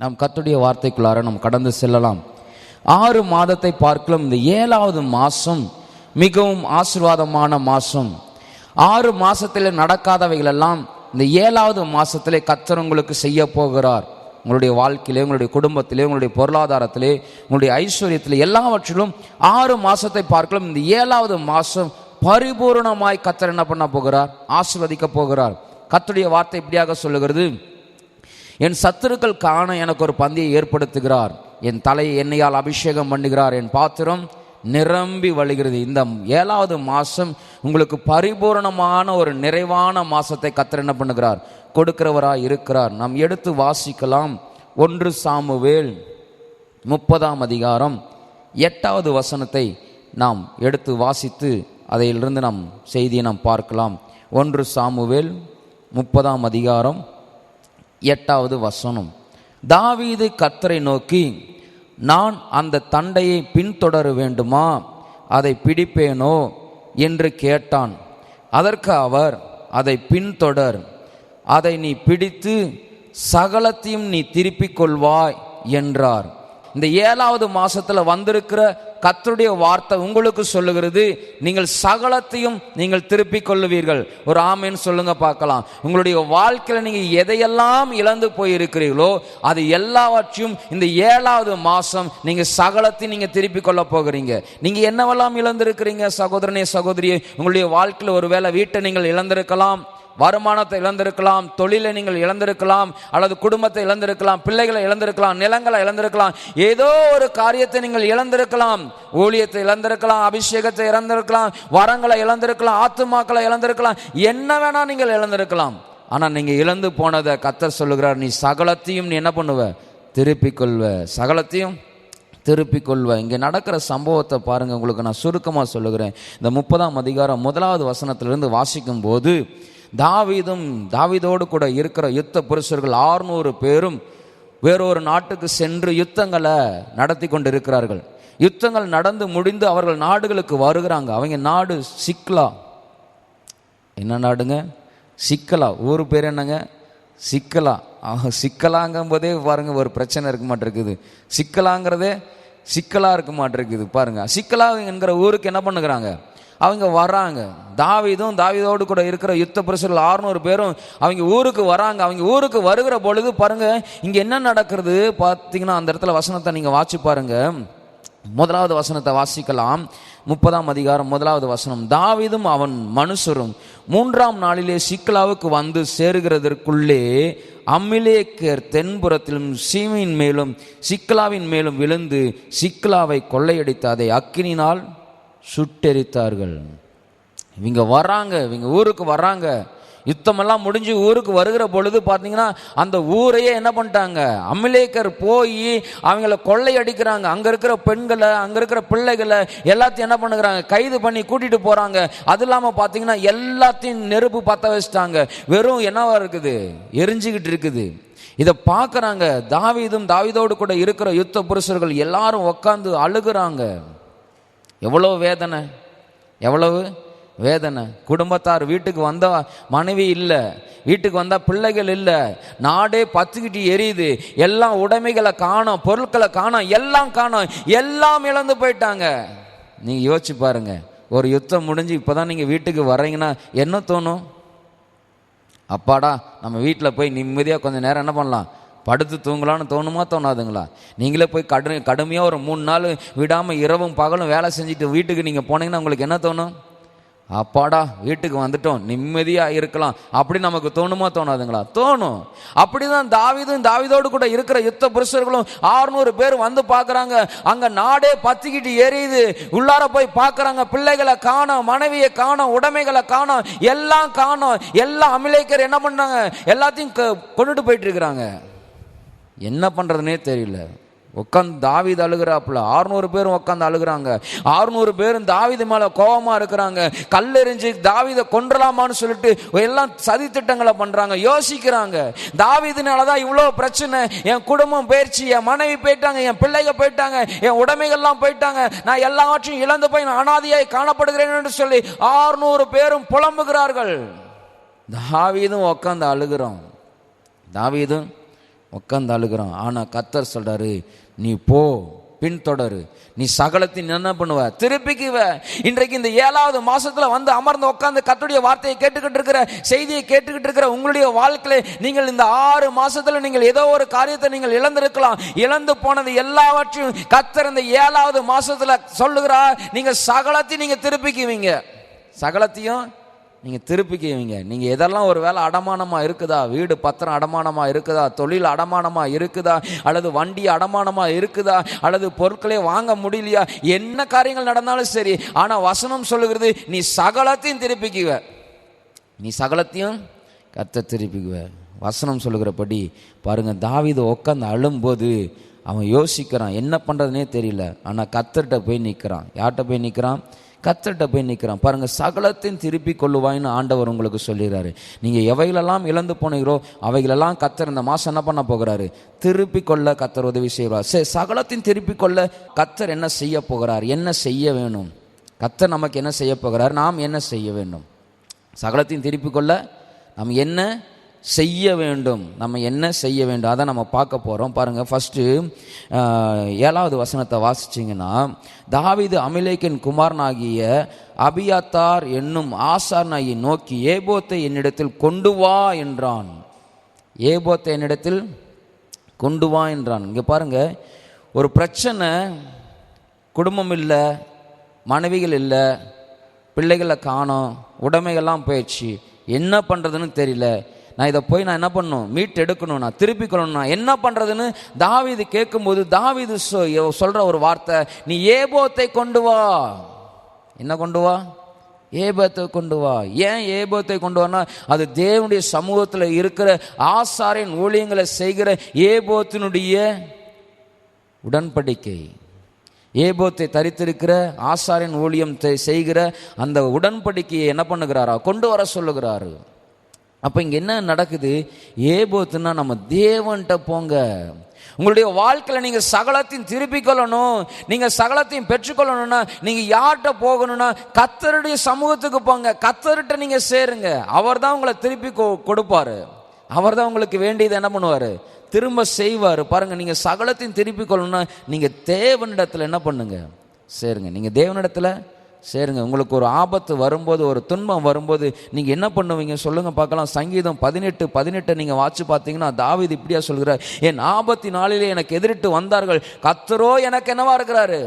நாம் கத்துடைய வார்த்தைக்குள்ளார நாம் கடந்து செல்லலாம். ஆறு மாதத்தை பார்க்கலாம். இந்த ஏழாவது மாதம் மிகவும் ஆசீர்வாதமான மாதம் ஆறு மாதத்தில் நடக்காதவைகளெல்லாம் இந்த ஏழாவது மாதத்தில் கத்தர் உங்களுக்கு செய்ய போகிறார். உங்களுடைய வாழ்க்கையிலே உங்களுடைய குடும்பத்திலே உங்களுடைய பொருளாதாரத்திலே உங்களுடைய ஐஸ்வர்யத்திலே எல்லாவற்றிலும் ஆறு மாதத்தை பார்க்கலாம். இந்த ஏழாவது மாதம் பரிபூரணமாய் கத்தர் என்ன பண்ண போகிறார்? ஆசிர்வதிக்க போகிறார். கத்துடைய வார்த்தை இப்படியாக சொல்லுகிறது. என் சத்துருக்கள் காண எனக்கு ஒரு பந்தியை ஏற்படுத்துகிறார். என் தலையை எண்ணெயால் அபிஷேகம் பண்ணுகிறார். என் பாத்திரம் நிரம்பி வழிகிறது. இந்த ஏழாவது மாதம் உங்களுக்கு பரிபூரணமான ஒரு நிறைவான மாதத்தை கத்தர் என்ன பண்ணுகிறார்? கொடுக்கிறவராக இருக்கிறார். நாம் எடுத்து வாசிக்கலாம். ஒன்று சாமுவேல் முப்பதாம் அதிகாரம் எட்டாவது வசனத்தை நாம் எடுத்து வாசித்து அதையிலிருந்து நாம் செய்தியை நாம் பார்க்கலாம். ஒன்று சாமுவேல் முப்பதாம் அதிகாரம் எட்டாவது வசனம். தாவீது கத்தரை நோக்கி நான் அந்த தண்டையை பின்தொடர வேண்டுமா? அதை பிடிப்பேனோ? என்று கேட்டான். அதற்கு அவர் அதை பின்தொடர். அதை நீ பிடித்து சகலத்தையும் நீ திருப்பிக் கொள்வாய் என்றார். இந்த ஏழாவது மாசத்துல வந்திருக்கிற கர்த்தருடைய வார்த்தை உங்களுக்கு சொல்லுகிறது. நீங்கள் சகலத்தையும் நீங்கள் திருப்பிக் கொள்ளுவீர்கள். ஒரு ஆமைன்னு சொல்லுங்க பார்க்கலாம். உங்களுடைய வாழ்க்கையில நீங்க எதையெல்லாம் இழந்து போயிருக்கிறீர்களோ அது எல்லாவற்றையும் இந்த ஏழாவது மாசம் நீங்க சகலத்தையும் நீங்க திருப்பிக் கொள்ள போகிறீங்க. நீங்க என்னவெல்லாம் இழந்திருக்கிறீங்க சகோதரனே சகோதரியே? உங்களுடைய வாழ்க்கையில ஒருவேளை வீட்டை நீங்கள் இழந்திருக்கலாம். வருமானத்தை இழந்திருக்கலாம் தொழிலை நீங்கள் இழந்திருக்கலாம் அல்லது குடும்பத்தை இழந்திருக்கலாம் பிள்ளைகளை இழந்திருக்கலாம் நிலங்களை இழந்திருக்கலாம் ஏதோ ஒரு காரியத்தை நீங்கள் இழந்திருக்கலாம். ஊழியத்தை இழந்திருக்கலாம் அபிஷேகத்தை இழந்திருக்கலாம் வரங்களை இழந்திருக்கலாம் ஆத்துமாக்களை இழந்திருக்கலாம் என்ன வேணா நீங்கள் இழந்திருக்கலாம். ஆனால் நீங்கள் இழந்து போனதை கத்தர் சொல்லுகிறார் நீ சகலத்தையும் நீ என்ன பண்ணுவ? திருப்பிக் கொள்வ. சகலத்தையும் திருப்பிக் கொள்வ. இங்கே நடக்கிற சம்பவத்தை பாருங்கள் உங்களுக்கு நான் சுருக்கமாக சொல்லுகிறேன். இந்த முப்பதாம் அதிகாரம் முதலாவது வசனத்திலிருந்து வாசிக்கும் போது தாவீதும் தாவீதோடு கூட இருக்கிற யுத்த புருஷர்கள் ஆறுநூறு பேரும் வேறொரு நாட்டுக்கு சென்று யுத்தங்களை நடத்தி கொண்டு இருக்கிறார்கள் யுத்தங்கள் நடந்து முடிந்து அவர்கள் நாடுகளுக்கு வருகிறாங்க. அவங்க நாடு சிக்லா. என்ன நாடுங்க? சிக்கலா ஊர் பேர் என்னங்க? சிக்கலா சிக்கலாங்கும் போதே பாருங்க ஒரு பிரச்சனை இருக்க மாட்டிருக்குது. சிக்கலாங்கிறதே சிக்கலாக இருக்க மாட்டிருக்குது. பாருங்க சிக்கலா என்கிற ஊருக்கு என்ன பண்ணுகிறாங்க? அவங்க வராங்க. தாவிதும் தாவீதோடு கூட இருக்கிற யுத்த புருஷர்கள் ஆறுநூறு பேரும் அவங்க ஊருக்கு வராங்க. அவங்க ஊருக்கு வருகிற பொழுது பாருங்க இங்க என்ன நடக்கிறது? பார்த்தீங்கன்னா அந்த இடத்துல வசனத்தை நீங்க வாசி பாருங்க. முதலாவது வசனத்தை வாசிக்கலாம். முப்பதாம் அதிகாரம் முதலாவது வசனம். தாவிதும் அவன் மனுஷரும் மூன்றாம் நாளிலே சிக்லாவுக்கு வந்து சேருகிறதற்குள்ளே அம்மிலேக்கர் தென்புறத்திலும் சீமையின் மேலும் சிக்லாவின் மேலும் விழுந்து சிக்லாவை கொள்ளையடித்து அதை அக்கினினால் சுட்டெரித்தார்கள். இவங்க வர்றாங்க இவங்க ஊருக்கு வர்றாங்க. யுத்தமெல்லாம் முடிஞ்சு ஊருக்கு வருகிற பொழுது பார்த்தீங்கன்னா அந்த ஊரையே என்ன பண்ணிட்டாங்க? அமிலேக்கர் போய் அவங்கள கொள்ளையடிக்கிறாங்க. அங்கே இருக்கிற பெண்களை அங்கே இருக்கிற பிள்ளைகளை எல்லாத்தையும் என்ன பண்ணுகிறாங்க? கைது பண்ணி கூட்டிகிட்டு போகிறாங்க அது இல்லாமல் பார்த்தீங்கன்னா எல்லாத்தையும் நெருப்பு பற்ற வச்சுட்டாங்க. வெறும் என்னவா இருக்குது? எரிஞ்சுக்கிட்டு இருக்குது. இதை பார்க்குறாங்க. தாவிதும் தாவிதோடு கூட இருக்கிற யுத்த புருஷர்கள் எல்லாரும் உட்காந்து அழுகுறாங்க. எவ்வளோ வேதனை? எவ்வளவு வேதனை? குடும்பத்தார் வீட்டுக்கு வந்த மனைவி இல்லை. வீட்டுக்கு வந்தால் பிள்ளைகள் இல்லை. நாடே பத்துக்கிட்டு எரியுது. எல்லாம் உடைமைகளை காணும் பொருட்களை காணோம் எல்லாம் காணும். எல்லாம் இழந்து போயிட்டாங்க. நீங்கள் யோசிச்சு பாருங்க. ஒரு யுத்தம் முடிஞ்சு இப்போ தான் நீங்கள் வீட்டுக்கு வர்றீங்கன்னா என்ன தோணும்? அப்பாடா நம்ம வீட்டில் போய் நிம்மதியாக கொஞ்சம் நேரம் என்ன பண்ணலாம்? படுத்து தூங்கலாம்னு தோணுமா தோணாதுங்களா? நீங்களே போய் கடு கடுமையாக ஒரு மூணு நாள் விடாமல் இரவும் பகலும் வேலை செஞ்சுட்டு வீட்டுக்கு நீங்கள் போனீங்கன்னா உங்களுக்கு என்ன தோணும்? அப்பாடா வீட்டுக்கு வந்துட்டோம் நிம்மதியாக இருக்கலாம். அப்படி நமக்கு தோணுமா தோணாதுங்களா? தோணும். அப்படி தான் தாவிதும் தாவிதோடு கூட இருக்கிற யுத்த புருஷர்களும் ஆறுநூறு பேர் வந்து பார்க்குறாங்க. அங்கே நாடே பத்திக்கிட்டு எரியுது. உள்ளார போய் பார்க்குறாங்க. பிள்ளைகளை காணோம் மனைவியை காணோம் உடைமைகளை காணோம். எல்லாம் காணும். எல்லாம் அமிலேக்கர் என்ன பண்ணாங்க எல்லாத்தையும் கொண்டுட்டு போயிட்டு இருக்கிறாங்க. என்ன பண்ணுறதுனே தெரியல. உட்காந்து தாவீது அழுகிறாப்புல. ஆறுநூறு பேரும் உட்காந்து அழுகுறாங்க. ஆறுநூறு பேரும் தாவிது மேலே கோபமாக இருக்கிறாங்க. கல்லெறிஞ்சு தாவிதை கொன்றலாமான்னு சொல்லிட்டு எல்லாம் சதி திட்டங்களை பண்ணுறாங்க யோசிக்கிறாங்க. தாவீதுனாலதான் இவ்வளோ பிரச்சனை. என் குடும்பம் போயிடுச்சு என் மனைவி போயிட்டாங்க. என் பிள்ளைங்க போயிட்டாங்க. என் உடைமைகள்லாம் போயிட்டாங்க. நான் எல்லாவற்றையும் இழந்து போய் நான் அனாதியாய் காணப்படுகிறேன் என்று சொல்லி ஆறுநூறு பேரும் புலம்புகிறார்கள். தாவிதும் உட்காந்து அழுகிறோம். தாவீதும் உட்காந்து அழுகிறான். ஆனால் கத்தர் சொல்கிறாரு நீ போ பின்தொடரு. நீ சகலத்தின் என்ன பண்ணுவ? திருப்பிக்குவ. இன்றைக்கு இந்த ஏழாவது மாசத்துல வந்து அமர்ந்து உட்காந்து கத்துடைய வார்த்தையை கேட்டுக்கிட்டு இருக்கிற செய்தியை கேட்டுக்கிட்டு இருக்கிற உங்களுடைய வாழ்க்கையில நீங்கள் இந்த ஆறு மாசத்துல நீங்கள் ஏதோ ஒரு காரியத்தை நீங்கள் இழந்திருக்கலாம். இழந்து போனது எல்லாவற்றையும் கத்தர் இந்த ஏழாவது மாசத்துல சொல்லுகிறார். நீங்க சகலத்தையும் நீங்க திருப்பிக்குவீங்க. சகலத்தையும் நீங்கள் திருப்பிக்குவீங்க. நீங்கள் எதெல்லாம் ஒரு வேலை அடமானமாக இருக்குதா? வீடு பத்திரம் அடமானமாக இருக்குதா? தொழில் அடமானமாக இருக்குதா? அல்லது வண்டி அடமானமாக இருக்குதா? அல்லது பொருட்களே வாங்க முடியலையா? என்ன காரியங்கள் நடந்தாலும் சரி ஆனால் வசனம் சொல்லுகிறது நீ சகலத்தையும் திருப்பிக்குவ. நீ சகலத்தையும் கத்த திருப்பிக்குவ. வசனம் சொல்லுகிறபடி பாருங்கள் தாவிதை உட்காந்து அழும்போது அவன் யோசிக்கிறான் என்ன பண்ணுறதுனே தெரியல. ஆனால் கத்தர்கிட்ட போய் நிற்கிறான் யார்கிட்ட போய் நிற்கிறான் கத்தர்கிட்ட போய் நிற்கிறான் பாருங்க சகலத்தையும் திருப்பி கொள்ளுவாய்ன்னு ஆண்டவர் உங்களுக்கு சொல்லிடுறாரு நீங்கள் எவைகளெல்லாம் இழந்து போனீங்களோ அவைகளெல்லாம் கத்தர் இந்த மாதம் என்ன பண்ண போகிறாரு? திருப்பி கொள்ள கத்தர் உதவி செய்வார். சரி சகலத்தையும் திருப்பி கொள்ள கத்தர் என்ன செய்ய போகிறார்? என்ன செய்ய வேணும்? கத்தர் நமக்கு என்ன செய்ய போகிறார்? நாம் என்ன செய்ய வேண்டும்? சகலத்தையும் திருப்பி கொள்ள நாம் என்ன செய்ய வேண்டும். நம்ம என்ன செய்ய வேண்டும்? அதை நம்ம பார்க்க போகிறோம் பாருங்கள் ஃபஸ்ட்டு ஏழாவது வசனத்தை வாசிச்சிங்கன்னா தாவிது அமிலேக்கின் குமாரனாகிய அபியாத்தார் என்னும் ஆசாரனாகி நோக்கி ஏபோத்தை என்னிடத்தில் கொண்டு வா என்றான். ஏபோத்தை என்னிடத்தில் கொண்டு வா என்றான். இங்கே பாருங்கள் ஒரு பிரச்சனை குடும்பம் இல்லை மனைவிகள் இல்லை பிள்ளைகளை காணோம் உடைமைகள்லாம் போயிடுச்சு. என்ன பண்ணுறதுன்னு தெரியல. நான் இதை போய் நான் என்ன பண்ணணும்? மீட் எடுக்கணும். நான் திருப்பி கொள்ளணும் நான் என்ன பண்ணுறதுன்னு தாவீது கேட்கும்போது தாவீது சொ- ஒரு வார்த்தை நீ ஏபோத்தை கொண்டு வா. என்ன கொண்டு வா? ஏபத்தை கொண்டு வா. ஏன் ஏபத்தை கொண்டு வானா அது தேவனுடைய சமூகத்தில் இருக்கிற ஆசாரின் ஊழியங்களை செய்கிற ஏபோத்தினுடைய உடன்படிக்கை. ஏபோத்தை தரித்திருக்கிற ஆசாரின் ஊழியம் செய்கிற அந்த உடன்படிக்கையை என்ன பண்ணுகிறாரா? கொண்டு வர சொல்லுகிறாரு. அப்போ இங்கே என்ன நடக்குது? ஏபோத்துன்னா நம்ம தேவன்கிட்ட போங்க. உங்களுடைய வாழ்க்கையில் நீங்கள் சகலத்தையும் திருப்பிக் கொள்ளணும். நீங்கள் சகலத்தையும் பெற்றுக்கொள்ளணும்னா நீங்கள் யார்கிட்ட போகணும்னா கத்தருடைய சமூகத்துக்கு போங்க. கத்தர்கிட்ட நீங்கள் சேருங்க. அவர் தான் உங்களை திருப்பி கொ- கொடுப்பாரு. அவர் தான் உங்களுக்கு வேண்டியது என்ன பண்ணுவார்? திரும்ப செய்வார். பாருங்கள் நீங்கள் சகலத்தையும் திருப்பி கொள்ளணும்னா நீங்கள் தேவனிடத்தில் என்ன பண்ணுங்க? சேருங்க. நீங்கள் தேவனிடத்தில் சேருங்க. உங்களுக்கு ஒரு ஆபத்து வரும்போது ஒரு துன்பம் வரும்போது நீங்கள் என்ன பண்ணுவீங்க சொல்லுங்கள் பார்க்கலாம். சங்கீதம் பதினெட்டு பதினெட்டை நீங்கள் வாட்சி பார்த்தீங்கன்னா தாவீது இப்படியா சொல்கிறார். என் ஆபத்தி நாளிலே எனக்கு எதிரிட்டு வந்தார்கள். கத்தரோ எனக்கு என்னவா இருக்கிறாரு?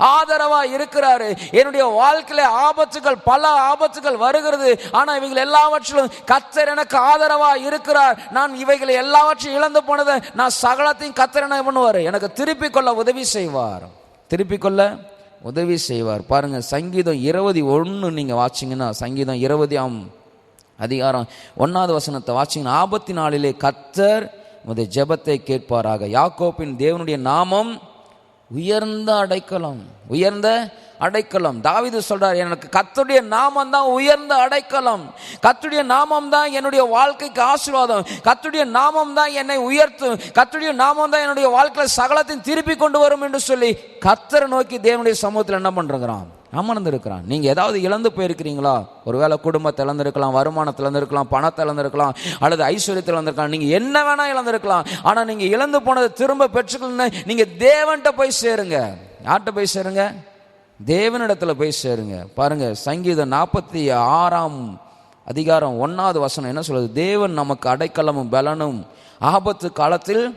ஆதரவா இருக்கிறாரு. என்னுடைய வாழ்க்கையில ஆபத்துகள் பல ஆபத்துகள் வருகிறது. ஆனா இவைகள் எல்லாவற்றிலும் கத்தர் எனக்கு ஆதரவா இருக்கிறார். நான் இவைகளை எல்லாவற்றையும் இழந்து போனதை நான் சகலத்தையும் கத்தர் என்ன பண்ணுவார்? எனக்கு திருப்பிக் கொள்ள உதவி செய்வார். திருப்பிக் கொள்ள உதவி செய்வார். பாருங்கள் சங்கீதம் இருபது ஒன்று நீங்கள் வாச்சிங்கன்னா சங்கீதம் இருபதாம் அதிகாரம் ஒன்றாவது வசனத்தை வாச்சிங்கன்னா ஆபத்தி நாளிலே கத்தர் உமது ஜெபத்தை கேட்பாராக. யாக்கோப்பின் தேவனுடைய நாமம் உயர்ந்த அடைக்கலம். உயர்ந்த அடைக்கலம். தாவிது சொல்றார் எனக்கு கத்துடைய நாமம் தான் உயர்ந்த அடைக்கலம். கத்துடைய நாமம் தான் என்னுடைய வாழ்க்கைக்கு ஆசீர்வாதம். கத்துடைய நாமம் தான் என்னை உயர்த்தும். கத்துடைய நாமம் தான் என்னுடைய வாழ்க்கையில சகலத்தையும் திருப்பி கொண்டு வரும் என்று சொல்லி கத்தரை நோக்கி தேவனுடைய சமூகத்தில் என்ன பண்ணுறான் அமர்ந்திருக்கிறான். நீங்கள் ஏதாவது இழந்து போயிருக்கிறீங்களா? ஒருவேளை குடும்பத்தை இழந்திருக்கலாம் வருமானத்தை இழந்திருக்கலாம் பணத்தை இழந்திருக்கலாம் அல்லது ஐஸ்வர்யத்தை இழந்திருக்கலாம் நீங்கள் என்ன வேணால் இழந்திருக்கலாம். ஆனால் நீங்கள் இழந்து போனதை திரும்ப பெற்றுக்கணும்னு நீங்கள் தேவன்கிட்ட போய் சேருங்க. யார்கிட்ட போய் சேருங்க? தேவனிடத்தில் போய் சேருங்க. பாருங்க சங்கீதம் நாற்பத்தி ஆறாம் அதிகாரம் ஒன்றாவது வசனம் என்ன சொல்லுது? தேவன் நமக்கு அடைக்கலமும் பலனும் ஆபத்து காலத்தில்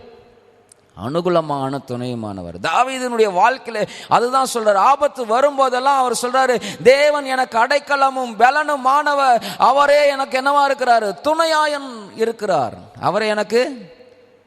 அனுகூலமான துணையுமானவர். தாவீதனுடைய வாழ்க்கையில் அதுதான் சொல்றாரு. ஆபத்து வரும்போதெல்லாம் அவர் சொல்றாரு தேவன் எனக்கு அடைக்கலமும் பலனுமானவர் அவரே எனக்கு என்னவா இருக்கிறாரு? துணையாயன் இருக்கிறார். அவரே எனக்கு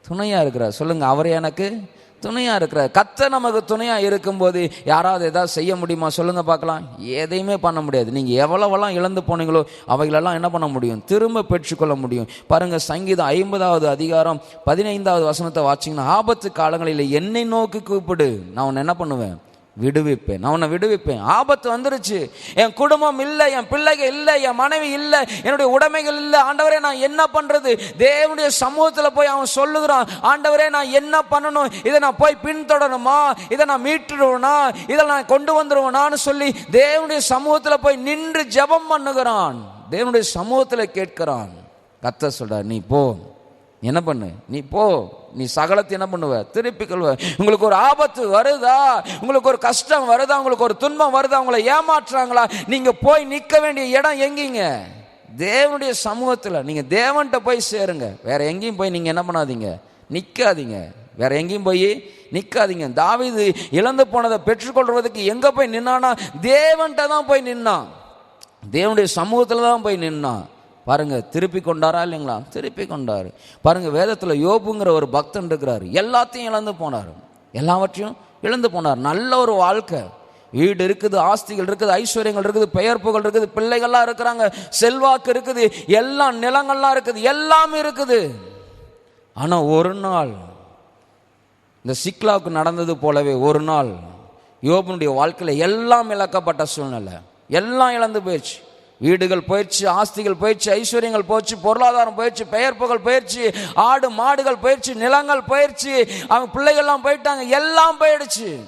துணையா இருக்கிறார். சொல்லுங்க அவரே எனக்கு துணையாக இருக்கிறார் கத்த நமக்கு துணையாக இருக்கும்போது யாராவது எதாவது செய்ய முடியுமா? சொல்லுங்கள் பார்க்கலாம். எதையுமே பண்ண முடியாது. நீங்கள் எவ்வளவெல்லாம் இழந்து போனீங்களோ அவைகளெல்லாம் என்ன பண்ண முடியும்? திரும்ப பெற்றுக்கொள்ள முடியும். பாருங்கள் சங்கீதம் ஐம்பதாவது அதிகாரம் பதினைந்தாவது வசனத்தை வாச்சிங்கன்னா ஆபத்து காலங்களில் என்னை நோக்கி கூப்பிடு. நான் உன்னை என்ன பண்ணுவேன்? விடுவிப்பேன். நான் உன்னை விடுவிப்பேன். ஆபத்து வந்துருச்சு. என் குடும்பம் இல்லை என் பிள்ளைகள் இல்லை என் மனைவி இல்லை என்னுடைய உடைமைகள் இல்லை. ஆண்டவரே நான் என்ன பண்றது? தேவனுடைய சமூகத்தில் போய் அவன் சொல்லுகிறான் ஆண்டவரே நான் என்ன பண்ணணும்? இதை நான் போய் பின்தொடரணுமா இதை நான் மீட்டுடுவேனா? இதை நான் கொண்டு வந்துடுவேனான்னு சொல்லி தேவனுடைய சமூகத்தில் போய் நின்று ஜெபம் பண்ணுகிறான். தேவனுடைய சமூகத்தில் கேட்கிறான். கத்த சொல்றார் நீ போ. என்ன பண்ணு? நீ போ. நீ சகலத்தை என்ன பண்ணுவ? திருப்பி கொள்வ. உங்களுக்கு ஒரு ஆபத்து வருதா? உங்களுக்கு ஒரு கஷ்டம் வருதா? உங்களுக்கு ஒரு துன்பம் வருதா? உங்களை ஏமாற்றுறாங்களா? நீங்க போய் நிற்க வேண்டிய இடம் எங்கீங்க? தேவனுடைய சமூகத்தில். நீங்க தேவன்கிட்ட போய் சேருங்க. வேற எங்கேயும் போய் நீங்க என்ன பண்ணாதீங்க? நிற்காதீங்க வேற எங்கேயும் போய் நிற்காதீங்க தாவீது இழந்து போனதை பெற்றுக்கொள்வதற்கு எங்கே போய் நின்னானா தேவன்கிட்ட தான் போய் நின்னான். தேவனுடைய சமூகத்தில் தான் போய் நின்னான். பாருங்கள் திருப்பி கொண்டாரா இல்லைங்களா? திருப்பி கொண்டாரு. பாருங்கள் வேதத்தில் யோபுங்கிற ஒரு பக்தன் இருக்கிறார். எல்லாத்தையும் இழந்து போனார். எல்லாவற்றையும் இழந்து போனார். நல்ல ஒரு வாழ்க்கை. வீடு இருக்குது ஆஸ்திகள் இருக்குது ஐஸ்வர்யங்கள் இருக்குது பெயர் புகழ் இருக்குது பிள்ளைகள்லாம் இருக்கிறாங்க செல்வாக்கு இருக்குது எல்லா நிலங்கள்லாம் இருக்குது எல்லாமே இருக்குது. ஆனால் ஒரு நாள் இந்த சிக்லாவுக்கு நடந்தது போலவே ஒரு நாள் யோபனுடைய வாழ்க்கையில் எல்லாம் இழக்கப்பட்ட சூழ்நிலை. எல்லாம் இழந்து போயிடுச்சு. வீடுகள் போயிடுச்சு ஆஸ்திகள் போயிடுச்சு ஐஸ்வர்யங்கள் போயிடுச்சு பொருளாதாரம் போயிடுச்சு பெயர் புகழ் போயிடுச்சு ஆடு மாடுகள் போயிடுச்சு நிலங்கள் போயிடுச்சு அவங்க பிள்ளைகள்லாம் போயிட்டாங்க எல்லாம் போயிடுச்சு.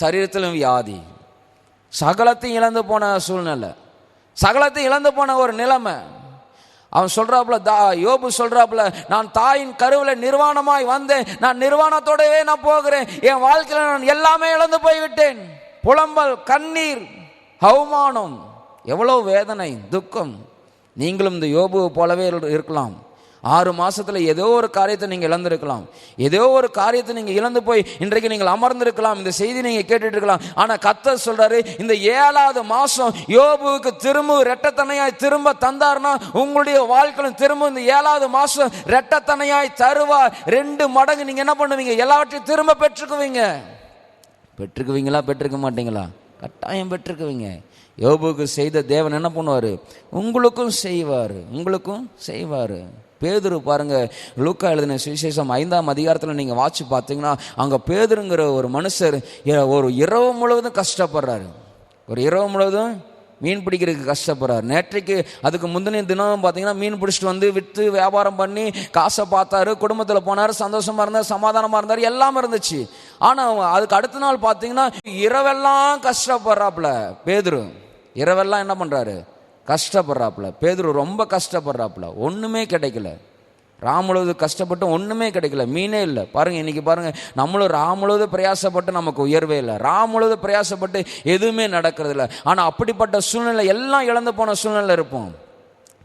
சரீரத்திலும் வியாதி. சகலத்தையும் இழந்து போன சூழ்நிலை. சகலத்தையும் இழந்து போன ஒரு நிலைமை. அவன் சொல்கிறாப்புல தா யோபு சொல்கிறாப்புல நான் தாயின் கருவில் நிர்வாணமாய் வந்தேன் நான் நிர்வாணத்தோடவே நான் போகிறேன் என் வாழ்க்கையில் நான் எல்லாமே இழந்து போய்விட்டேன். புலம்பல் கண்ணீர் அவமானம். எவ்வளோ வேதனை துக்கம். நீங்களும் இந்த யோபுவை போலவே இருக்கலாம். ஆறு மாதத்தில் ஏதோ ஒரு காரியத்தை நீங்கள் இழந்திருக்கலாம். ஏதோ ஒரு காரியத்தை நீங்கள் இழந்து போய் இன்றைக்கு நீங்கள் அமர்ந்திருக்கலாம். இந்த செய்தி நீங்கள் கேட்டுட்டு இருக்கலாம். ஆனால் கத்தர் சொல்கிறாரு இந்த ஏழாவது மாதம் யோபுவுக்கு திரும்ப ரெட்டத்தனையாய் திரும்ப தந்தார்னா உங்களுடைய வாழ்க்கையிலும் திரும்ப இந்த ஏழாவது மாதம் ரெட்டத்தனையாய் தருவார். ரெண்டு மடங்கு நீங்கள் என்ன பண்ணுவீங்க? எல்லாவற்றையும் திரும்ப பெற்றுக்குவீங்க. பெற்றுக்குவீங்களா? பெற்றுக்க மாட்டீங்களா? கட்டாயம் பெற்றுக்குவீங்க. யோபுக்கு செய்த தேவன் என்ன பண்ணுவார்? உங்களுக்கும் செய்வார். உங்களுக்கும் செய்வார். பேதுரு பாருங்க லூக்கா எழுதின சுவிசேஷம் ஐந்தாம் அதிகாரத்தில் நீங்கள் வாட்சி பார்த்தீங்கன்னா அங்கே பேதுருங்கிற ஒரு மனுஷர் ஒரு இரவு முழுவதும் கஷ்டப்படுறாரு. ஒரு இரவு முழுவதும் மீன் பிடிக்கிறதுக்கு கஷ்டப்படுறாரு. நேற்றைக்கு அதுக்கு முந்தின தினம் பார்த்தீங்கன்னா மீன் பிடிச்சிட்டு வந்து விற்று வியாபாரம் பண்ணி காசை பார்த்தாரு குடும்பத்தில் போனார் சந்தோஷமாக இருந்தார் சமாதானமாக இருந்தார் எல்லாம் இருந்துச்சு. ஆனால் அதுக்கு அடுத்த நாள் பார்த்தீங்கன்னா இரவெல்லாம் கஷ்டப்படுறாப்புல பேதுரு. இரவெல்லாம் என்ன பண்ணுறாரு கஷ்டப்படுறாப்புல. பேதுரு ரொம்ப கஷ்டப்படுறாப்புல. ஒன்றுமே கிடைக்கல. ராமுழுவது கஷ்டப்பட்டு ஒன்றுமே கிடைக்கல. மீனே இல்லை. பாருங்க இன்றைக்கி பாருங்கள் நம்மளும் ராமுழுவது பிரயாசப்பட்டு நமக்கு உயர்வே இல்லை. ராமுழுவது பிரயாசப்பட்டு எதுவுமே நடக்கிறது இல்லை. ஆனால் அப்படிப்பட்ட சூழ்நிலை எல்லாம் இழந்து போன சூழ்நிலை இருப்போம்.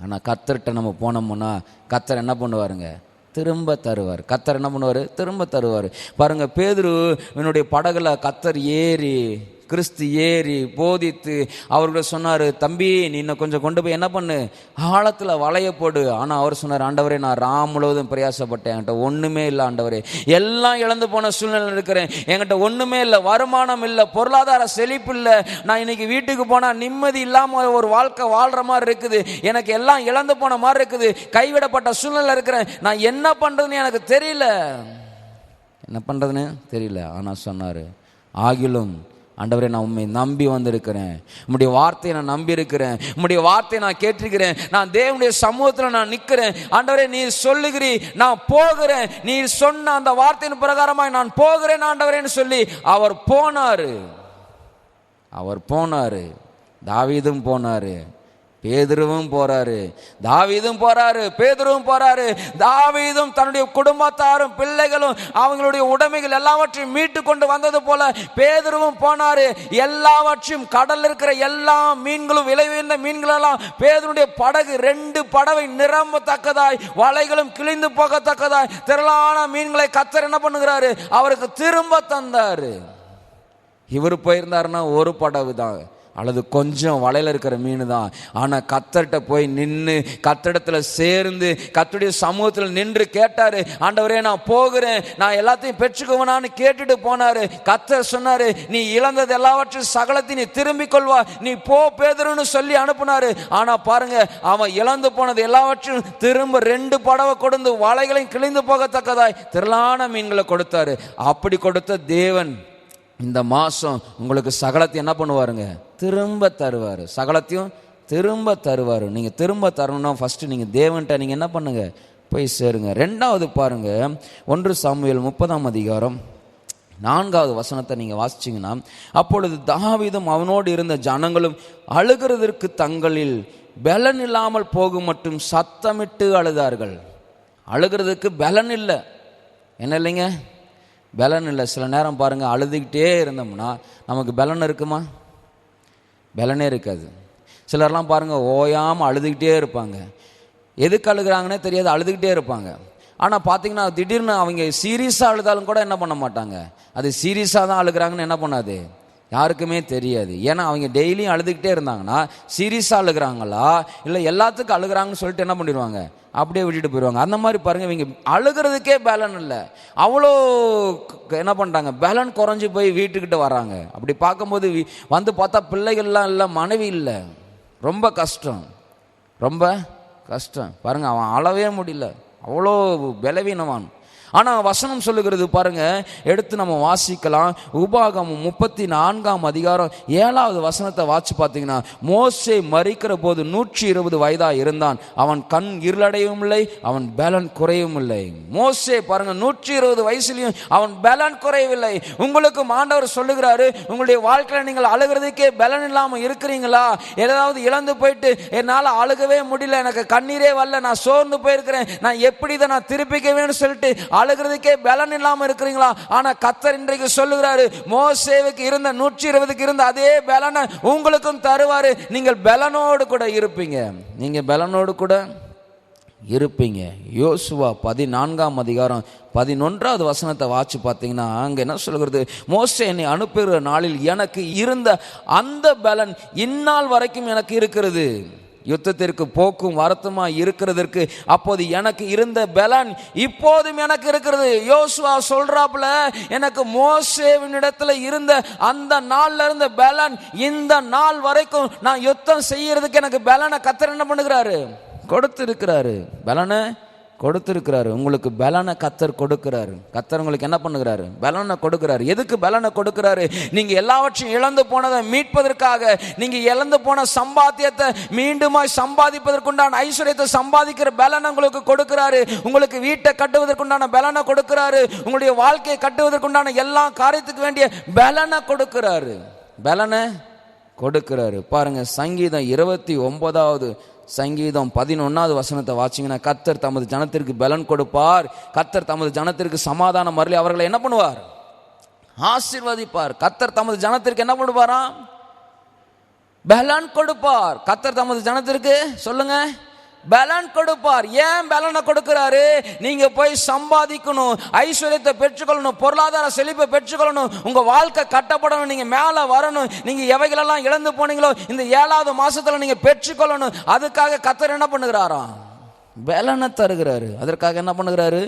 ஆனால் கத்தர்கிட்ட நம்ம போனோம்னா கத்தர் என்ன பண்ணுவாருங்க? திரும்ப தருவார். கத்தர் என்ன பண்ணுவார்? திரும்ப தருவார். பாருங்கள் பேதுரு என்னுடைய படகுல கத்தர் ஏறி கிறிஸ்து ஏறி போதித்து அவர்கிட்ட சொன்னார் தம்பி நீ இன்னும் கொஞ்சம் கொண்டு போய் என்ன பண்ணு? ஆழத்தில் வளைய போடு. ஆனால் அவர் சொன்னார் ஆண்டவரே நான் ராம் முழுவதும் பிரயாசப்பட்டேன். என்கிட்ட ஒன்றுமே இல்லை ஆண்டவரே. எல்லாம் இழந்து போன சூழ்நிலை இருக்கிறேன். என்கிட்ட ஒன்றுமே இல்லை வருமானம் இல்லை பொருளாதார செழிப்பு இல்லை. நான் இன்னைக்கு வீட்டுக்கு போனால் நிம்மதி இல்லாமல் ஒரு வாழ்க்கை வாழ்கிற மாதிரி இருக்குது. எனக்கு எல்லாம் இழந்து போன மாதிரி இருக்குது. கைவிடப்பட்ட சூழ்நிலை இருக்கிறேன். நான் என்ன பண்ணுறதுன்னு எனக்கு தெரியல. என்ன பண்ணுறதுன்னு தெரியல. ஆனால் சொன்னார் ஆகிலும் ஆண்டவரே நான் உண்மை நம்பி வந்திருக்கிறேன். உம்முடைய வார்த்தையை நான் நம்பி இருக்கிறேன் உம்முடைய வார்த்தையை நான் கேட்டிருக்கிறேன். நான் தேவனுடைய சமூகத்தில் நான் நிற்கிறேன் ஆண்டவரே நீ சொல்லுகிறீ நான் போகிறேன். நீ சொன்ன அந்த வார்த்தையின் பிரகாரமாக நான் போகிறேன் ஆண்டவரேன்னு சொல்லி அவர் போனாரு. அவர் போனார். தாவீதும் போனாரு. பேதுருவும் போறாரு தாவீதும் போறாரு பேதுருவும் போறாரு. தாவீதும் தன்னுடைய குடும்பத்தாரும் பிள்ளைகளும் அவங்களுடைய உடைமைகள் எல்லாவற்றையும் மீட்டு கொண்டு வந்தது போல பேதுருவும் போனாரு. எல்லாவற்றையும் கடல் இருக்கிற எல்லா மீன்களும் விளைவிந்த மீன்களெல்லாம் பேதருடைய படகு ரெண்டு படவை நிரம்பத்தக்கதாய் வலைகளும் கிழிந்து போகத்தக்கதாய் திரளான மீன்களை கத்தர் என்ன பண்ணுகிறாரு? அவருக்கு திரும்ப தந்தாரு. இவர் போயிருந்தாருன்னா ஒரு படகு தான் அல்லது கொஞ்சம் வலையில் இருக்கிற மீன் தான் ஆனால் கத்தர்கிட்ட போய் நின்று கத்தடத்தில் சேர்ந்து கத்துடைய சமூகத்தில் நின்று கேட்டார் ஆண்டவரே நான் போகிறேன். நான் எல்லாத்தையும் பெற்றுக்குவேனான்னு கேட்டுட்டு போனார். கத்தர் சொன்னார் நீ இழந்தது எல்லாவற்றையும் சகலத்தையும் நீ திரும்பிக் கொள்வா. நீ போ பேதுருன்னு சொல்லி அனுப்புனார். ஆனால் பாருங்க அவன் இழந்து போனது எல்லாவற்றையும் திரும்ப ரெண்டு படவை கொடுத்து வலைகளையும் கிழிந்து போகத்தக்கதாய். திரளான மீன்களை கொடுத்தாரு. அப்படி கொடுத்த தேவன் இந்த மாதம் உங்களுக்கு சகலத்தையும் என்ன பண்ணுவாருங்க? திரும்ப தருவார். சகலத்தையும் திரும்ப தருவார். நீங்கள் திரும்ப தரணும்னா ஃபஸ்ட்டு நீங்கள் தேவன்கிட்ட நீங்கள் என்ன பண்ணுங்கள் போய் சேருங்க. ரெண்டாவது பாருங்கள் ஒன்று சாமுவேல் முப்பதாம் அதிகாரம் நான்காவது வசனத்தை நீங்கள் வாசிச்சிங்கன்னா அப்பொழுது தாவிதம் அவனோடு இருந்த ஜனங்களும் அழுகிறதற்கு தங்களில் பலன் இல்லாமல் போகும் மட்டும் சத்தமிட்டு அழுதார்கள். அழுகிறதுக்கு பலன் இல்லை. என்ன இல்லைங்க? பலன் இல்லை. சில நேரம் பாருங்கள் அழுதுகிட்டே இருந்தோம்னா நமக்கு பலன் இருக்குமா? பலனே இருக்காது. சிலர்லாம் பாருங்கள் ஓயாமல் அழுதுகிட்டே இருப்பாங்க. எதுக்கு அழுகிறாங்கன்னே தெரியாது அழுதுகிட்டே இருப்பாங்க. ஆனால் பார்த்தீங்கன்னா திடீர்னு அவங்க சீரியஸாக அழுதாலும் கூட என்ன பண்ண மாட்டாங்க? அது சீரியஸாக தான் அழுகுறாங்கன்னு என்ன பண்ணாது? யாருக்குமே தெரியாது. ஏன்னா அவங்க டெய்லியும் அழுதுகிட்டே இருந்தாங்கன்னா சீரியஸாக அழுகுறாங்களா? இல்லை எல்லாத்துக்கும் அழுகுறாங்கன்னு சொல்லிட்டு என்ன பண்ணிடுவாங்க? அப்படியே விட்டுட்டு போயிடுவாங்க. அந்த மாதிரி பாருங்க இவங்க அழுகிறதுக்கே பேலன் இல்லை. அவ்வளோ க- என்ன பண்ணுறாங்க பேலன் குறைஞ்சி போய் வீட்டுக்கிட்ட வராங்க. அப்படி பார்க்கும்போது வி- வந்து பார்த்தா பிள்ளைகள்லாம் இல்லை மனைவி இல்லை. ரொம்ப கஷ்டம். ரொம்ப கஷ்டம். பாருங்கள் அவன் அழவே முடியல. அவ்வளோ பலவீனவான். ஆனால் வசனம் சொல்லுகிறது பாருங்க எடுத்து நம்ம வாசிக்கலாம். உபாகமும் முப்பத்தி நான்காம் அதிகாரம் ஏழாவது வசனத்தை வாசி பார்த்தீங்கன்னா மோசே மறிக்கிற போது நூற்றி இருபது வயதாக இருந்தான். அவன் கண் இருளடையவும் இல்லை அவன் பேலன் குறையவும் இல்லை. மோசே பாருங்க நூற்றி இருபது வயசுலையும் அவன் பேலன் குறையவில்லை. உங்களுக்கு மாண்டவர் சொல்லுகிறாரு உங்களுடைய வாழ்க்கையில் நீங்கள் அழுகிறதுக்கே பலன் இல்லாமல் இருக்கிறீங்களா? ஏதாவது இழந்து போயிட்டு என்னால் அழுகவே முடியல எனக்கு கண்ணீரே வரல நான் சோர்ந்து போயிருக்கிறேன் நான் எப்படி இதை நான் திருப்பிக்கவேன்னு சொல்லிட்டு அழுகிறதுக்கே பலன் இல்லாமல் இருக்கிறீங்களா? ஆனா கத்தர் இன்றைக்கு சொல்லுகிறாரு மோசேவுக்கு இருந்த நூற்றி இருபதுக்கு இருந்த அதே பலனை உங்களுக்கும் தருவாரு. நீங்கள் பலனோடு கூட இருப்பீங்க. நீங்க பலனோடு கூட இருப்பீங்க. யோசுவா பதினான்காம் அதிகாரம் பதினொன்றாவது வசனத்தை வாச்சு பார்த்தீங்கன்னா அங்கே என்ன சொல்கிறது மோஸ்ட் என்னை அனுப்புகிற நாளில் எனக்கு இருந்த அந்த பலன் இந்நாள் வரைக்கும் எனக்கு இருக்கிறது. யுத்தத்திற்கு போக்கும் வருத்தமாக இருக்கிறதற்கு அப்போது எனக்கு இருந்த பலன் இப்போதும் எனக்கு இருக்கிறது. யோசுவா சொல்றாப்புல எனக்கு மோசேவின் இடத்துல இருந்த அந்த நாள்ல இருந்த பலன் இந்த நாள் வரைக்கும் நான் யுத்தம் செய்யறதுக்கு எனக்கு பலனை கத்தர் என்ன பண்ணுகிறாரு? கொடுத்திருக்கிறாரு. பலனை கொடுத்துருக்கிறாரு. உங்களுக்கு பலனை கத்தர் கொடுக்கிறாரு. கத்தர் உங்களுக்கு என்ன பண்ணுகிறாரு? பலனை கொடுக்கிறாரு. எதுக்கு பலனை கொடுக்கிறாரு? நீங்க எல்லாவற்றையும் இழந்து போனதை மீட்பதற்காக நீங்க இழந்து போன சம்பாத்தியத்தை மீண்டுமாய் சம்பாதிப்பதற்குண்டான ஐஸ்வர்யத்தை சம்பாதிக்கிற பலனை உங்களுக்கு கொடுக்கிறாரு. உங்களுக்கு வீட்டை கட்டுவதற்குண்டான பலனை கொடுக்கிறாரு. உங்களுடைய வாழ்க்கையை கட்டுவதற்குண்டான எல்லா காரியத்துக்கு வேண்டிய பலனை கொடுக்கிறாரு. பலனை கொடுக்கிறாரு. பாருங்க சங்கீதம் இருபத்தி ஒன்பதாவது சங்கீதம் பதினொன்னாவது வசனத்தை வாச்சிங்கன்னா கத்தர் தமது ஜனத்திற்கு பலன் கொடுப்பார். கத்தர் தமது ஜனத்திற்கு சமாதானம் மரளி அவர்களை என்ன பண்ணுவார்? ஆசிர்வதிப்பார். கத்தர் தமது ஜனத்திற்கு என்ன பண்ணுவாராம் பலன் கொடுப்பார். கத்தர் தமது ஜனத்திற்கு சொல்லுங்கள் பலன் கொடுப்பார். ஏன் பலனை கொடுக்கிறாரு? நீங்க போய் சம்பாதிக்கணும் ஐஸ்வர்யத்தை பெற்றுக்கொள்ளணும் பொருளாதார செழிப்பை பெற்றுக்கொள்ளணும் உங்க வாழ்க்கை கட்டப்படணும் நீங்க மேல வரணும் நீங்க எவைகளெல்லாம் இழந்து போனீங்களோ இந்த ஏழாவது மாசத்துல நீங்க பெற்றுக்கொள்ளணும். அதுக்காக கத்தர் என்ன பண்ணுகிறாராம் பலனை தருகிறாரு. அதற்காக என்ன பண்ணுகிறாரு?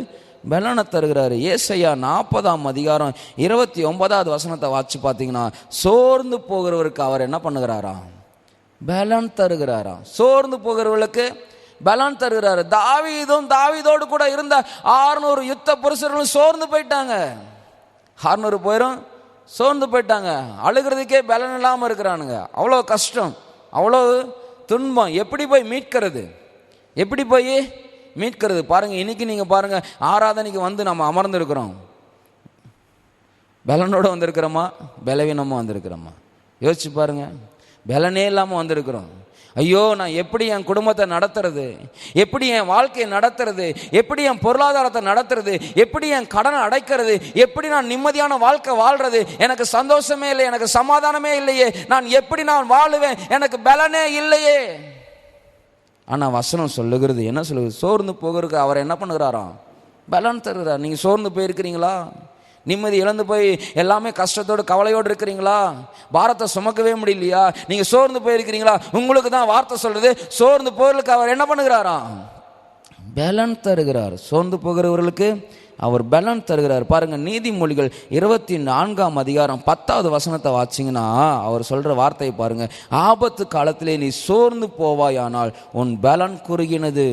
பலனை தருகிறாரு. ஏசையா நாற்பதாம் அதிகாரம் இருபத்தி ஒன்பதாவது வசனத்தை வாச்சு பார்த்தீங்கன்னா சோர்ந்து போகிறவருக்கு அவர் என்ன பண்ணுகிறாராம் பலன் தருகிறாராம் சோர்ந்து போகிறவர்களுக்கு பலன் தருகிறாரு. தாவீதும் தாவீதோடு கூட இருந்த ஆறுநூறு யுத்த புருஷர்களும் சோர்ந்து போயிட்டாங்க. ஆறுநூறு போயிரும் சோர்ந்து போயிட்டாங்க. அழுகிறதுக்கே பலன் இல்லாமல் இருக்கிறானுங்க. அவ்வளோ கஷ்டம். அவ்வளோ துன்பம். எப்படி போய் மீட்கிறது? எப்படி போய் மீட்கிறது? பாருங்க இன்னைக்கு நீங்க பாருங்க ஆராதனைக்கு வந்து நம்ம அமர்ந்திருக்கிறோம். பலனோடு வந்திருக்கிறோமா? பலவீனமாக வந்திருக்கிறோமா? யோசிச்சு பாருங்க. பலனே இல்லாமல் வந்திருக்கிறோம். ஐயோ நான் எப்படி என் குடும்பத்தை நடத்துறது? எப்படி என் வாழ்க்கையை நடத்துறது? எப்படி என் பொருளாதாரத்தை நடத்துறது? எப்படி என் கடனை அடைக்கிறது? எப்படி நான் நிம்மதியான வாழ்க்கை வாழ்றது? எனக்கு சந்தோஷமே இல்லை எனக்கு சமாதானமே இல்லையே. நான் எப்படி நான் வாழுவேன்? எனக்கு பலனே இல்லையே. ஆனால் வசனம் சொல்லுகிறது என்ன சொல்லுது சோர்ந்து போகிறதுக்கு அவர் என்ன பண்ணுகிறாராம்? பலன் தருகிறார். நீங்கள் சோர்ந்து போயிருக்கிறீங்களா? நிம்மதி இழந்து போய் எல்லாமே கஷ்டத்தோடு கவலையோடு இருக்கிறீங்களா? பாரத்தை சுமக்கவே முடியலையா? நீங்கள் சோர்ந்து போயிருக்கிறீங்களா? உங்களுக்கு தான் வார்த்தை சொல்றது. சோர்ந்து போகிறதுக்கு அவர் என்ன பண்ணுகிறாராம்? பலன் தருகிறார். சோர்ந்து போகிறவர்களுக்கு அவர் பலன் தருகிறார். பாருங்க நீதிமொழிகள் இருபத்தி நான்காம் அதிகாரம் பத்தாவது வசனத்தை வாச்சிங்கன்னா அவர் சொல்ற வார்த்தையை பாருங்க. ஆபத்து காலத்திலே நீ சோர்ந்து போவாயானால் உன் பலன் குறுகினது.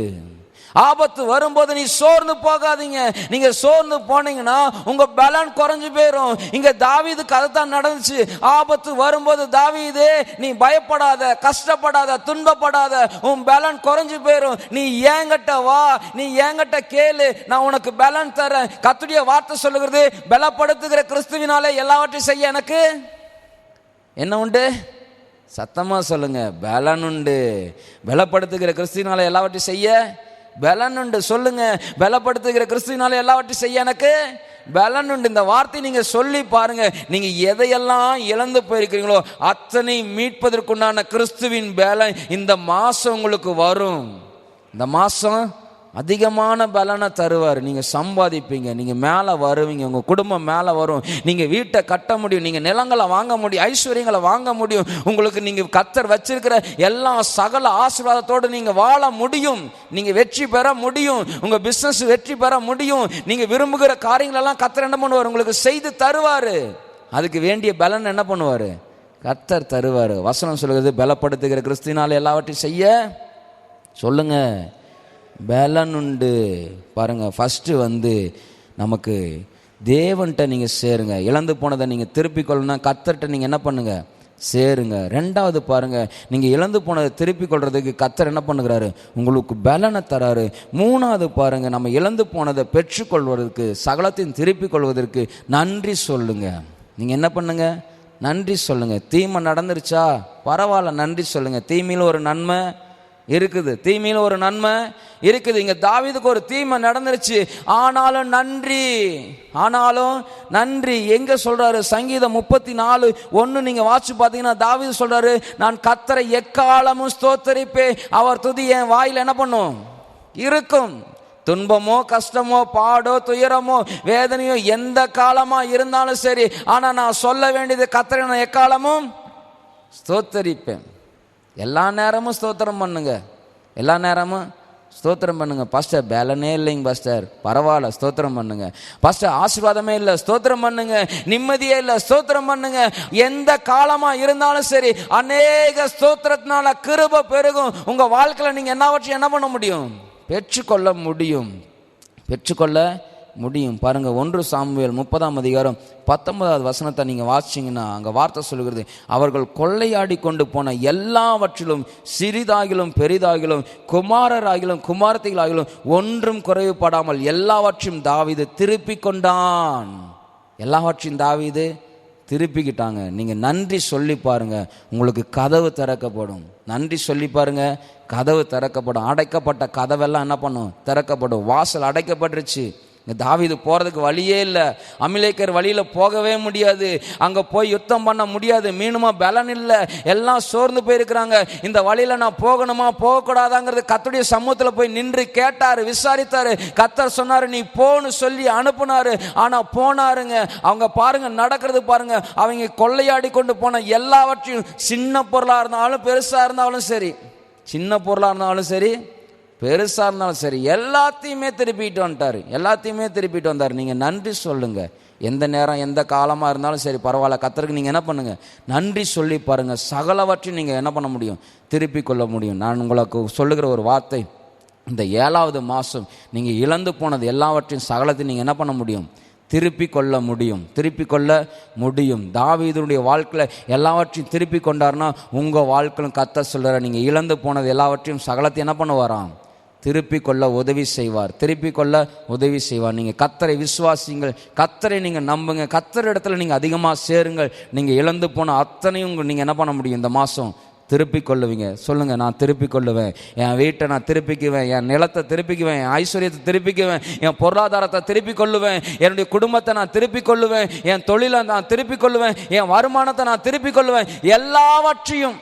ஆபத்து வரும்போது நீ சோர்ந்து போகாதீங்க. நீங்க சோர்ந்து போனீங்கன்னா உங்க பலன் குறைஞ்சு போயிடும் இங்க தாவீதுக்கு அதுதான் நடந்துச்சு. ஆபத்து வரும்போது தாவீதே நீ பயப்படாத கஷ்டப்படாத துன்பப்படாத உன் பலன் குறைஞ்சு போயிடும் நீ ஏங்கிட்ட வா நீ ஏங்கிட்ட கேளு. நான் உனக்கு பலன் தரேன். கத்துடைய வார்த்தை சொல்லுகிறது பலப்படுத்துகிற கிறிஸ்துவினாலே எல்லாவற்றையும் செய்ய எனக்கு என்ன உண்டு? சத்தமாக சொல்லுங்க. பலன் உண்டு. பலப்படுத்துகிற கிறிஸ்துவினால எல்லாவற்றையும் செய்ய பலன் உண்டு சொல்லுங்க. பலப்படுத்துகிற கிறிஸ்துவினால எல்லாவற்றையும் செய்ய எனக்கு பலன் உண்டு இந்த வார்த்தை நீங்க சொல்லி பாருங்க. நீங்க எதையெல்லாம் இழந்து போயிருக்கிறீங்களோ அத்தனை மீட்பதற்குண்டான கிறிஸ்துவின் பலன் இந்த மாசம் உங்களுக்கு வரும். இந்த மாசம் அதிகமான பலனை தருவார். நீங்கள் சம்பாதிப்பீங்க நீங்கள் மேலே வருவீங்க உங்கள் குடும்பம் மேலே வரும். நீங்கள் வீட்டை கட்ட முடியும் நீங்கள் நிலங்களை வாங்க முடியும் ஐஸ்வர்யங்களை வாங்க முடியும். உங்களுக்கு நீங்கள் கத்தர் வச்சிருக்கிற எல்லா சகல ஆசீர்வாதத்தோடு நீங்கள் வாழ முடியும். நீங்கள் வெற்றி பெற முடியும். உங்கள் பிஸ்னஸ் வெற்றி பெற முடியும். நீங்கள் விரும்புகிற காரியங்களெல்லாம் கத்தர் என்ன பண்ணுவார்? உங்களுக்கு செய்து தருவார். அதுக்கு வேண்டிய பலன் என்ன பண்ணுவார்? கத்தர் தருவார். வசனம் சொல்லுகிறது பலப்படுத்துகிற கிறிஸ்தினால் எல்லாவற்றையும் செய்ய சொல்லுங்கள் பலன் உண்டு பாருங்க ஃபஸ்ட்டு வந்து நமக்கு தேவன்கிட்ட நீங்கள் சேருங்க. இழந்து போனதை நீங்கள் திருப்பிக் கொள்ளணும்னா கத்தர்கிட்ட நீங்கள் என்ன பண்ணுங்கள் சேருங்க. ரெண்டாவது பாருங்கள் நீங்கள் இழந்து போனதை திருப்பிக் கொள்றதுக்கு கத்தர் என்ன பண்ணுகிறாரு? உங்களுக்கு பலனை தராரு. மூணாவது பாருங்கள் நம்ம இழந்து போனதை பெற்றுக்கொள்வதற்கு சகலத்தையும் திருப்பிக் கொள்வதற்கு நன்றி சொல்லுங்கள் நீங்கள் என்ன பண்ணுங்கள் நன்றி சொல்லுங்கள் தீமை நடந்துருச்சா? பரவாயில்ல நன்றி சொல்லுங்கள் தீமையில் ஒரு நன்மை இருக்குது. தீமையில் ஒரு நன்மை இருக்குது. இங்க தாவிதுக்கு ஒரு தீமை நடந்துருச்சு. ஆனாலும் நன்றி. ஆனாலும் நன்றி. எங்க சொல்றாரு? சங்கீதம் முப்பத்தி நாலு ஒன்று நீங்க வாட்சி பார்த்தீங்கன்னா தாவிது சொல்றாரு நான் கத்தரை எக்காலமும் ஸ்தோத்தரிப்பேன். அவர் துதி என் வாயில் என்ன பண்ணும்? இருக்கும். துன்பமோ கஷ்டமோ பாடோ துயரமோ வேதனையோ எந்த காலமா இருந்தாலும் சரி. ஆனா நான் சொல்ல வேண்டியது கத்தரை நான் எக்காலமும் ஸ்தோத்தரிப்பேன். எல்லா நேரமும் ஸ்தோத்திரம் பண்ணுங்க. எல்லா நேரமும் ஸ்தோத்திரம் பண்ணுங்க. பாஸ்டர் பேலனே இல்லைங்க பாஸ்டர் பரவாயில்ல ஸ்தோத்திரம் பண்ணுங்க. பாஸ்டர் ஆசீர்வாதமே இல்லை ஸ்தோத்திரம் பண்ணுங்க. நிம்மதியே இல்லை ஸ்தோத்திரம் பண்ணுங்க. எந்த காலமா இருந்தாலும் சரி அநேக ஸ்தோத்திரத்தினால கிருப பெருகும். உங்க வாழ்க்கையில நீங்க என்னவற்றையும் என்ன பண்ண முடியும்? பெற்றுக்கொள்ள முடியும். பெற்றுக்கொள்ள முடியும். பாருங்க ஒன்று சாமுவேல் முப்பதாம் அதிகாரம் பத்தொன்பதாவது வசனத்தை நீங்கள் வாசிச்சீங்கன்னா அங்கே வார்த்தை சொல்கிறது அவர்கள் கொள்ளையாடி கொண்டு போன எல்லாவற்றிலும் சிறிதாகிலும் பெரிதாகிலும் குமாரராகிலும் குமாரத்தைகளாகிலும் ஒன்றும் குறைவுபடாமல் எல்லாவற்றையும் தாவீது திருப்பி கொண்டான். எல்லாவற்றையும் தாவிது திருப்பிக்கிட்டாங்க. நீங்கள் நன்றி சொல்லி பாருங்கள் உங்களுக்கு கதவு திறக்கப்படும். நன்றி சொல்லி பாருங்கள் கதவு திறக்கப்படும். அடைக்கப்பட்ட கதவெல்லாம் என்ன பண்ணும்? திறக்கப்படும். வாசல் அடைக்கப்பட்டுருச்சு. இங்கே தாவிது போகிறதுக்கு வழியே இல்லை. அமிலேக்கர் வழியில் போகவே முடியாது. அங்கே போய் யுத்தம் பண்ண முடியாது. மீனுமா பலன் இல்லை. எல்லாம் சோர்ந்து போயிருக்கிறாங்க. இந்த வழியில நான் போகணுமா? போகக்கூடாதாங்கிறது கத்துடைய சமூகத்தில் போய் நின்று கேட்டார் விசாரித்தார். கத்தர் சொன்னார் நீ போன்னு சொல்லி அனுப்புனாரு. ஆனால் போனாருங்க. அவங்க பாருங்க நடக்கிறது பாருங்க. அவங்க கொள்ளையாடி கொண்டு போன எல்லாவற்றையும் சின்ன பொருளாக இருந்தாலும் பெருசாக இருந்தாலும் சரி. சின்ன பொருளாக இருந்தாலும் சரி பெருசாக இருந்தாலும் சரி எல்லாத்தையுமே திருப்பிட்டு வந்துட்டார். எல்லாத்தையுமே திருப்பிட்டு வந்தார். நீங்கள் நன்றி சொல்லுங்க. எந்த நேரம் எந்த காலமாக இருந்தாலும் சரி பரவாயில்ல கத்தருக்கு நீங்கள் என்ன பண்ணுங்கள் நன்றி சொல்லி பாருங்கள் சகலவற்றையும் நீங்கள் என்ன பண்ண முடியும்? திருப்பி கொள்ள முடியும். நான் உங்களுக்கு சொல்லுகிற ஒரு வார்த்தை இந்த ஏழாவது மாதம் நீங்கள் இழந்து போனது எல்லாவற்றையும் சகலத்தையும் நீங்கள் என்ன பண்ண முடியும்? திருப்பி கொள்ள முடியும். திருப்பி கொள்ள முடியும். தாவீதனுடைய வாழ்க்கையில் எல்லாவற்றையும் திருப்பி கொண்டாருன்னா உங்கள் வாழ்க்கையும் கத்த சொல்கிற நீங்கள் இழந்து போனது எல்லாவற்றையும் சகலத்தையும் என்ன பண்ணுவாராம்? திருப்பி கொள்ள உதவி செய்வார். திருப்பி கொள்ள உதவி செய்வார். நீங்கள் கத்தரை விசுவாசிங்கள் கத்தரை நீங்கள் நம்புங்க. கத்தர் இடத்துல நீங்கள் அதிகமாக சேருங்கள். நீங்கள் இழந்து போன அத்தனையும் நீங்கள் என்ன பண்ண முடியும்? இந்த மாதம் திருப்பி கொள்ளுவீங்க. சொல்லுங்கள் நான் திருப்பி கொள்ளுவேன். என் வீட்டை நான் திருப்பிக்குவேன். என் நிலத்தை திருப்பிக்குவேன். என் ஐஸ்வர்யத்தை திருப்பிக்குவேன். என் பொருளாதாரத்தை திருப்பி கொள்ளுவேன். என்னுடைய குடும்பத்தை நான் திருப்பி கொள்ளுவேன். என் தொழிலை நான் திருப்பி கொள்ளுவேன். என் வருமானத்தை நான் திருப்பி கொள்ளுவேன். எல்லாவற்றையும்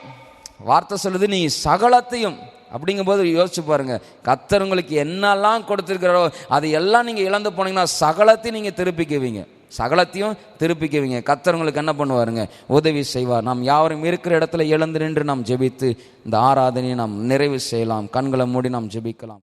வார்த்தை சொல்லுது நீ சகலத்தையும் அப்படிங்கும்போது யோசிச்சு பாருங்க. கத்தர் உங்களுக்கு என்னெல்லாம் கொடுத்துருக்கிறாரோ அது எல்லாம் நீங்கள் இழந்து போனீங்கன்னா சகலத்தையும் நீங்கள் திருப்பிக்குவீங்க. சகலத்தையும் திருப்பிக்குவீங்க. கத்தர் உங்களுக்கு என்ன பண்ணுவாருங்க? உதவி செய்வார். நாம் யாவரும் இருக்கிற இடத்துல எழுந்து நின்று நாம் ஜெபித்து இந்த ஆராதனையை நாம் நிறைவு செய்யலாம். கண்களை மூடி நாம் ஜெபிக்கலாம்.